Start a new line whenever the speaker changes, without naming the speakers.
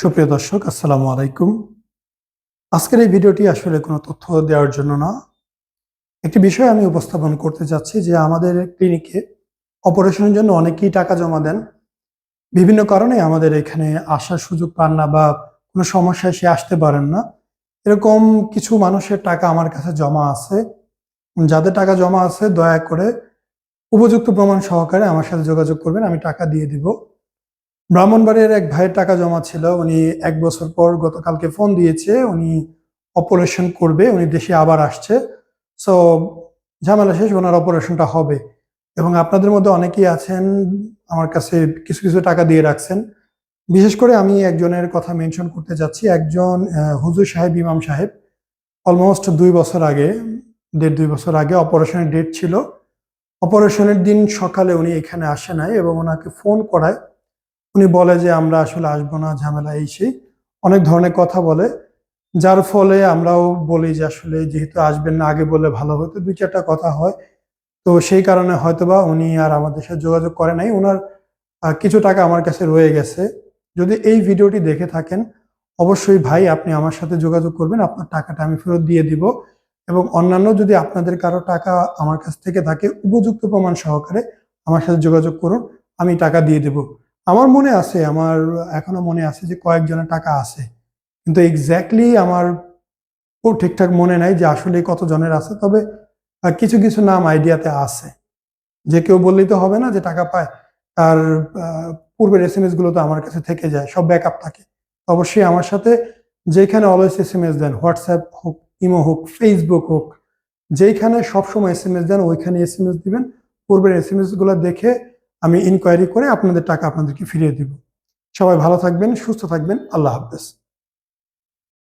সুপ্রিয় দর্শক, আসসালামু আলাইকুম। আজকের এই ভিডিওটি আসলে কোনো তথ্য দেওয়ার জন্য না। একটি বিষয় আমি উপস্থাপন করতে যাচ্ছি যে আমাদের ক্লিনিকে অপারেশনের জন্য অনেকেই টাকা জমা দেন। বিভিন্ন কারণে আমাদের এখানে আসার সুযোগ পান না বা কোনো সমস্যায় সে আসতে পারেন না। এরকম কিছু মানুষের টাকা আমার কাছে জমা আছে। যাদের টাকা জমা আছে, দয়া করে উপযুক্ত প্রমাণ সহকারে আমার সাথে যোগাযোগ করবেন, আমি টাকা দিয়ে দিব। ব্রাহ্মণবাড়ির এক ভাইয়ের টাকা জমা ছিল। উনি এক বছর পর গতকালকে ফোন দিয়েছে। উনি অপারেশন করবে, উনি দেশে আবার আসছে। সো ঝামেলা শেষ, ওনার অপারেশনটা হবে। এবং আপনাদের মধ্যে অনেকেই আছেন, আমার কাছে কিছু কিছু টাকা দিয়ে রাখছেন। বিশেষ করে আমি একজনের কথা মেনশন করতে যাচ্ছি। একজন হুজুর সাহেব, ইমাম সাহেব। অলমোস্ট দুই বছর আগে, দেড়, দুই বছর আগে অপারেশনের ডেট ছিল। অপারেশনের দিন সকালে উনি এখানে আসে নাই এবং ওনাকে ফোন করায়। উনি বলে যে, আমরা আসলে আসব না, ঝামেলা এই সেই। অনেক ধরনের কথা বলে, যার ফলে আমরাও বলি যে, আসলে যেহেতু আসবেন না, আগে বলে ভালো হতো। দুই চারটা কথা হয়। তো সেই কারণে হয়তোবা উনি আর আমাদের সাথে যোগাযোগ করে নাই। ওনার কিছু টাকা আমার কাছে রয়ে গেছে। যদি এই ভিডিওটি দেখে থাকেন, অবশ্যই ভাই আপনি আমার সাথে যোগাযোগ করবেন। আপনার টাকাটা আমি ফেরত দিয়ে দিব এবং অন্যান্য যদি আপনাদের কারও টাকা আমার কাছ থেকে থাকে, উপযুক্ত প্রমাণ সহকারে আমার সাথে যোগাযোগ করুন। আমি টাকা দিয়ে দেব। আমার মনে আছে, আমার এখনও মনে আছে যে কয়েকজনের টাকা আছে। কিন্তু এক্স্যাক্টলি আমার ও ঠিকঠাক মনে নাই যে আসলে কতজনের আছে, তবে কিছু কিছু নাম আইডিয়াতে আছে। যে কেউ বললেই তো হবে না যে টাকা পায়, তার পূর্বের এস এম এসগুলো তো আমার কাছে থেকে যায়, সব ব্যাকআপ থাকে। অবশ্যই আমার সাথে যেখানে always S M S then WhatsApp হোক ইমো হোক ফেসবুক হোক, যেইখানে সবসময় এস এম এস দেন, ওইখানে এস এম এস দিবেন। পূর্বের এস এম এসগুলো দেখে আমি ইনকোয়ারি করে আপনাদের টাকা আপনাদেরকে ফিরিয়ে দিব। সবাই ভালো থাকবেন, সুস্থ থাকবেন। আল্লাহ হাফেজ।